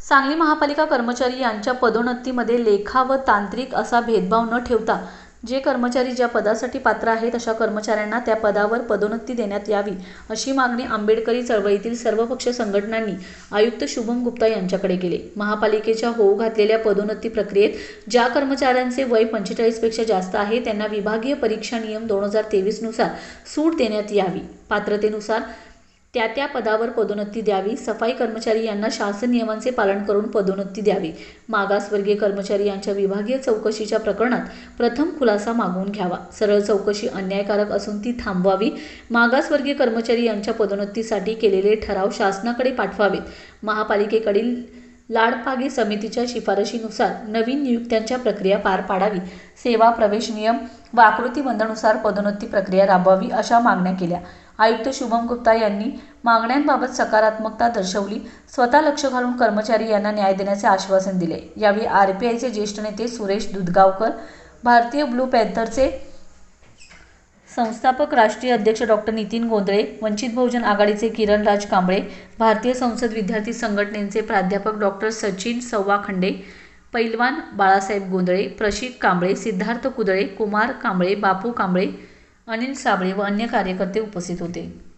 सांगली महापालिका कर्मचारी यांच्या पदोन्नतीमध्ये लेखा व तांत्रिक असा भेदभाव न ठेवता जे कर्मचारी ज्या पदासाठी पात्र आहेत अशा कर्मचाऱ्यांना त्या पदावर पदोन्नती देण्यात यावी अशी मागणी आंबेडकरी चळवळीतील सर्वपक्ष संघटनांनी आयुक्त शुभम गुप्ता यांच्याकडे केली. महापालिकेच्या होऊ घातलेल्या पदोन्नती प्रक्रियेत ज्या कर्मचाऱ्यांचे वय पंचेचाळीसपेक्षा जास्त आहे त्यांना विभागीय परीक्षा नियम दोन हजार तेवीसनुसार सूट देण्यात यावी. पात्रतेनुसार त्या त्या पदावर पदोन्नती द्यावी. सफाई कर्मचारी यांना शासन नियमांचे पालन करून पदोन्नती द्यावी. मागासवर्गीय कर्मचारी यांच्या विभागीय चौकशीच्या प्रकरणात प्रथम खुलासा मागवून घ्यावा. सरळ चौकशी अन्यायकारक असून ती थांबवावी. मागासवर्गीय कर्मचारी यांच्या पदोन्नतीसाठी केलेले ठराव शासनाकडे पाठवावेत. महापालिकेकडील लाडपागे समितीच्या शिफारशीनुसार नवीन नियुक्त्यांच्या प्रक्रिया पार पाडावी. सेवा प्रवेश नियम व आकृती बंधनुसार पदोन्नती प्रक्रिया राबवावी अशा मागण्या केल्या. आयुक्त शुभम गुप्ता यांनी मागण्यांबाबत सकारात्मकता दर्शवली. स्वतः लक्ष घालून कर्मचारी यांना न्याय देण्याचे आश्वासन दिले. यावेळी आर पी आयचे ज्येष्ठ नेते सुरेश दुधगावकर भारतीय ब्लू पॅन्थरचे संस्थापक राष्ट्रीय अध्यक्ष डॉक्टर नितीन गोंधळे वंचित बहुजन आघाडीचे किरण राज कांबळे भारतीय संसद विद्यार्थी संघटनेचे प्राध्यापक डॉक्टर सचिन सव्वाखंडे पैलवान बाळासाहेब गोंधळे प्रशिक कांबळे सिद्धार्थ कुदळे कुमार कांबळे बापू कांबळे अनिल साबळे व अन्य कार्यकर्ते उपस्थित होते.